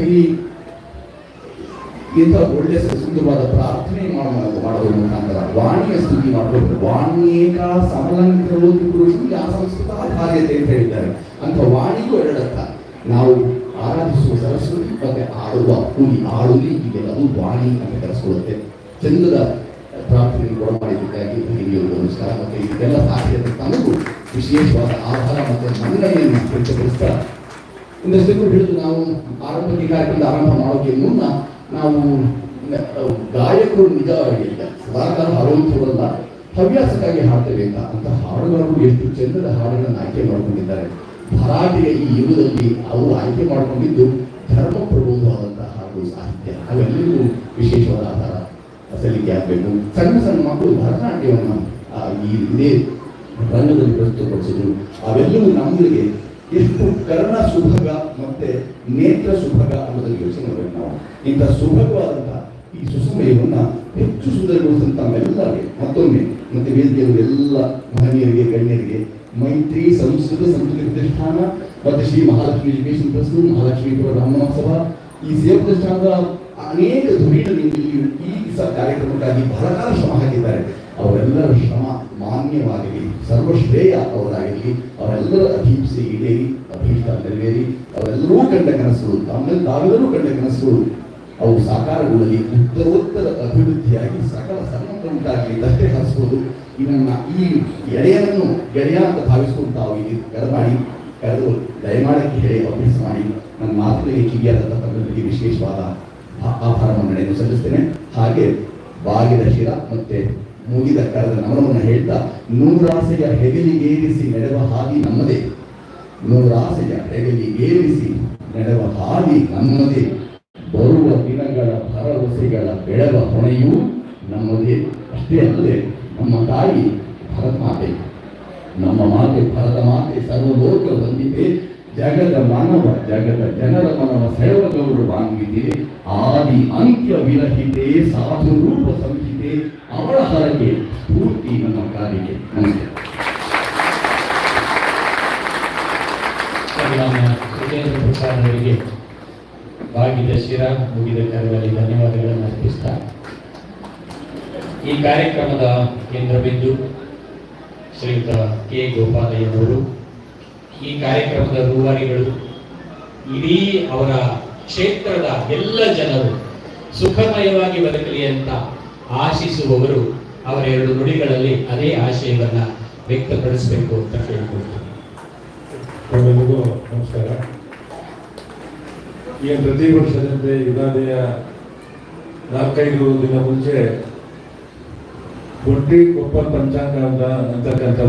ಈ ಇಂಥ ಒಳ್ಳೆಯ ಸುಂದರವಾದ ಪ್ರಾರ್ಥನೆ ಮಾಡುವ ಮುಖಾಂತರ ವಾಣಿಯ ಸ್ತುತಿ ಮಾಡಬೇಕು ವಾಣಿಯೇಕ ಸಮಲಂಕರೋತಿ ಪುರುಷನಿಗೆ ಆ ಸಂಸ್ಕೃತ ಆಧಾರ್ಯತೆ ಅಂತ ಹೇಳಿದ್ದಾರೆ. ಅಂತ ವಾಣಿಗೂ ಎರಡರ್ಥ. ನಾವು ಆರಾಧಿಸುವ ಸರಸ್ವತಿ ಬಗ್ಗೆ ಆಡುವ ಹುಲಿ. ಆಡುಲಿ ಅದು ವಾಣಿ ಅಂತ ಕರೆಸ್ಕೊಳ್ಳುತ್ತೆ. ಚಂದದ ಪ್ರಾರ್ಥನೆ ಕೂಡ ಮಾಡಿದ್ದಕ್ಕಾಗಿ ಹಿರಿಯರು ನಮಸ್ಕಾರ ಮತ್ತೆ ಇದೆಲ್ಲ ಸಾಧ್ಯತೆ ತನಗೂ ವಿಶೇಷವಾದ ಆಧಾರ ಮತ್ತು ಮನ್ನಣೆಯನ್ನು ವ್ಯಕ್ತಪಡಿಸ್ತಾ ಒಂದಷ್ಟು ಹಿಡಿದು ನಾವು ಆರಂಭಿಕ ಕಾರ್ಯಕ್ರಮದ ಆರಂಭ ಮಾಡೋಕೆ ಮುನ್ನ ನಾವು ಗಾಯಕರು ನಿಜವಾಗಿಲ್ಲ. ಸದಾಕಾಲ ಹಾಡುವಂಥವರಲ್ಲ. ಹವ್ಯಾಸಕ್ಕಾಗಿ ಹಾಡ್ತೇವೆ ಅಂತ. ಅಂತ ಹಾಡುಗಳನ್ನು ಎಷ್ಟು ಚಂದದ ಹಾಡುಗಳನ್ನು ಆಯ್ಕೆ ಮಾಡಿಕೊಂಡಿದ್ದಾರೆ. ಭರಾಟೆಯ ಈ ಯುಗದಲ್ಲಿ ಅವರು ಆಯ್ಕೆ ಮಾಡಿಕೊಂಡಿದ್ದು ಧರ್ಮ ಪ್ರಬೋಧವಾದಂತಹ ಹಾಡು ಸಾಹಿತ್ಯ. ಅವೆಲ್ಲರಿಗೂ ವಿಶೇಷವಾದ ಆಧಾರ ಸಲ್ಲಿಕೆ ಆಗಬೇಕು. ಸಣ್ಣ ಸಣ್ಣ ಮಕ್ಕಳು ಭರತನಾಟ್ಯವನ್ನು ಈ ಇದೇ ರಂಗದಲ್ಲಿ ಪ್ರಸ್ತುತಪಡಿಸಿದ್ರು. ಅವೆಲ್ಲವೂ ನಮ್ಮಗಳಿಗೆ ಎಷ್ಟು ಕರ್ಣ ಸುಭಗ ಮತ್ತೆ ನೇತ್ರ ಸುಭಗ ಅನ್ನೋದನ್ನು ಯೋಚನೆ ಮಾಡಬೇಕು ನಾವು. ಇಂಥ ಸುಭಗವಾದಂತಹ ಈ ಸುಸಮಯವನ್ನ ಹೆಚ್ಚು ಸುಂದರಗೊಳಿಸಿದಂತ ನಮ್ಮೆಲ್ಲರಿಗೆ, ಮತ್ತೊಮ್ಮೆ ಮತ್ತೆ ವೇದಿಕೆಯವರು ಎಲ್ಲ ಮಹನೀಯರಿಗೆ, ಗಣ್ಯರಿಗೆ ಮೈತ್ರಿ ಸಂಸ್ಕೃತ ಸಂಸ್ಕೃತಿ ಪ್ರತಿಷ್ಠಾನ ಮತ್ತೆ ಶ್ರೀ ಮಹಾಲಕ್ಷ್ಮಿ ಎಜುಕೇಶನ್ ಟ್ರಸ್ಟ್ ಮಹಾಲಕ್ಷ್ಮೀಪುರ ರಾಮನೋತ್ಸವ ಈ ಸೇವಾ ಪ್ರತಿಷ್ಠಾನದ ಅನೇಕ ಧುರೀಣರು ಈ ಕಾರ್ಯಕ್ರಮಕ್ಕಾಗಿ ಬಹಳ ಶ್ರಮ ಹಾಕಿದ್ದಾರೆ. ಅವರೆಲ್ಲರ ಶ್ರಮ ಮಾನ್ಯವಾಗಲಿ ಸರ್ವಶ್ರೇಯ ಅವರಾಗಲಿ ಅವರೆಲ್ಲರ ಅಭೀಪ್ಸೆ ಈಡೇರಿ ಅಭೀಷ್ಟ ನೆರವೇರಿ, ಅವರೆಲ್ಲರೂ ಕಂಡ ಕನಸುಗಳು ತಮ್ಮಲ್ಲಿ ತಾವೆಲ್ಲರೂ ಕಂಡ ಕನಸುಗಳು ಅವು ಸಾಕಾರಗೊಳ್ಳಲಿ, ಉತ್ತರೋತ್ತರ ಅಭಿವೃದ್ಧಿಯಾಗಿ ಸಕಲ ಸನ್ಮತ ಉಂಟಾಗಲಿ ಅಷ್ಟೇ ಹರಿಸ್ಬೋದು ಇದನ್ನ ಈ ಎಳೆಯನ್ನು ಗೆಳೆಯ ಅಂತ ಭಾವಿಸ್ಕೊಂಡು ತಾವು ಇಲ್ಲಿ ಕರೆಮಾಡಿ, ಕರೆದು ದಯಮಾಡಕ್ಕೆ ಹೇಳಿ ಅಭ್ಯಾಸ ಮಾಡಿ, ನನ್ನ ಮಾತುಗಳಿಗೆ ಕಿವಿಯಾದಂಥ ತಮ್ಮಲ್ಲಿ ವಿಶೇಷವಾದ ಆಭಾರ ಮನ್ನಣೆಯನ್ನು ಸಲ್ಲಿಸ್ತೇನೆ. ಹಾಗೆ ಬಾಗಿದ ಶಿರ ಮತ್ತೆ ಮುಗಿದ ಕರೆದ ನಮನವನ್ನು ಹೇಳ್ತಾ, ನೂರಾಸೆಯ ಹೆಗಲಿಗೇರಿಸಿ ನಡೆವ ಹಾದಿ ನಮ್ಮದೇ. ನೂರಾಸೆಯ ಹೆಗಲಿಗೇರಿಸಿ ನಡೆವ ಹಾದಿ ನಮ್ಮದೇ. ಬರುವ ದಿನಗಳ ಭರವಸೆಗಳ ಬೆಳೆವ ಹೊಣೆಯೂ ನಮ್ಮದೇ. ಅಷ್ಟೇ ಅಲ್ಲದೆ ನಮ್ಮ ತಾಯಿ ಭರತ ಮಾತೆ ನಮ್ಮ ಮಾತೆ ಭರತ ಮಾತೆ ಸರ್ವಲೋಕ ಬಂದಿದೆ ಜಗದ ಮಾನವ, ಜಗದ ಜನರ ಮನವ ಸೈವ ಗೌರವ ವಾಂಗಿದೆ ಆದಿ ಅಂತ್ಯ ವಿರಹಿತೆ, ಸಾಧು ರೂಪ ಸಂಹಿತೆ, ಅವಳ ಹರಕೆ ಸ್ಫೂರ್ತಿ ನಮ್ಮ ಕಾರಿಗೆ ಪ್ರಸಾದ್ ಅವರಿಗೆ ಬಾಗಿದ ಶಿರ, ಮುಗಿದ ಧನ್ಯವಾದಗಳನ್ನು ಅರ್ಪಿಸ್ತಾ, ಈ ಕಾರ್ಯಕ್ರಮದ ಕೇಂದ್ರ ಬಿಂದು ಶ್ರೀಯುತ ಕೆ ಗೋಪಾಲಯ್ಯನವರು ಈ ಕಾರ್ಯಕ್ರಮದ ರೂವಾರಿಗಳು, ಇಡೀ ಅವರ ಕ್ಷೇತ್ರದ ಎಲ್ಲ ಜನರು ಸುಖಮಯವಾಗಿ ಬದುಕಲಿ ಅಂತ ಆಶಿಸುವವರು ಅವರ ಎರಡು ನುಡಿಗಳಲ್ಲಿ ಅದೇ ಆಶಯವನ್ನ ವ್ಯಕ್ತಪಡಿಸಬೇಕು ಅಂತ ಕೇಳಿಕೊಳ್ತೀನಿ. ನಮಸ್ಕಾರ. ಈಗ ಪ್ರತಿ ವರ್ಷದಂತೆ ಯುಗಾದಿಯ ನಾಲ್ಕೈದು ದಿನ ಮುಂಚೆ ಕೊಟ್ಟಿ ಕೊಪ್ಪ ಪಂಚಾಂಗ ಅಂತ ಅಂತಕ್ಕಂಥ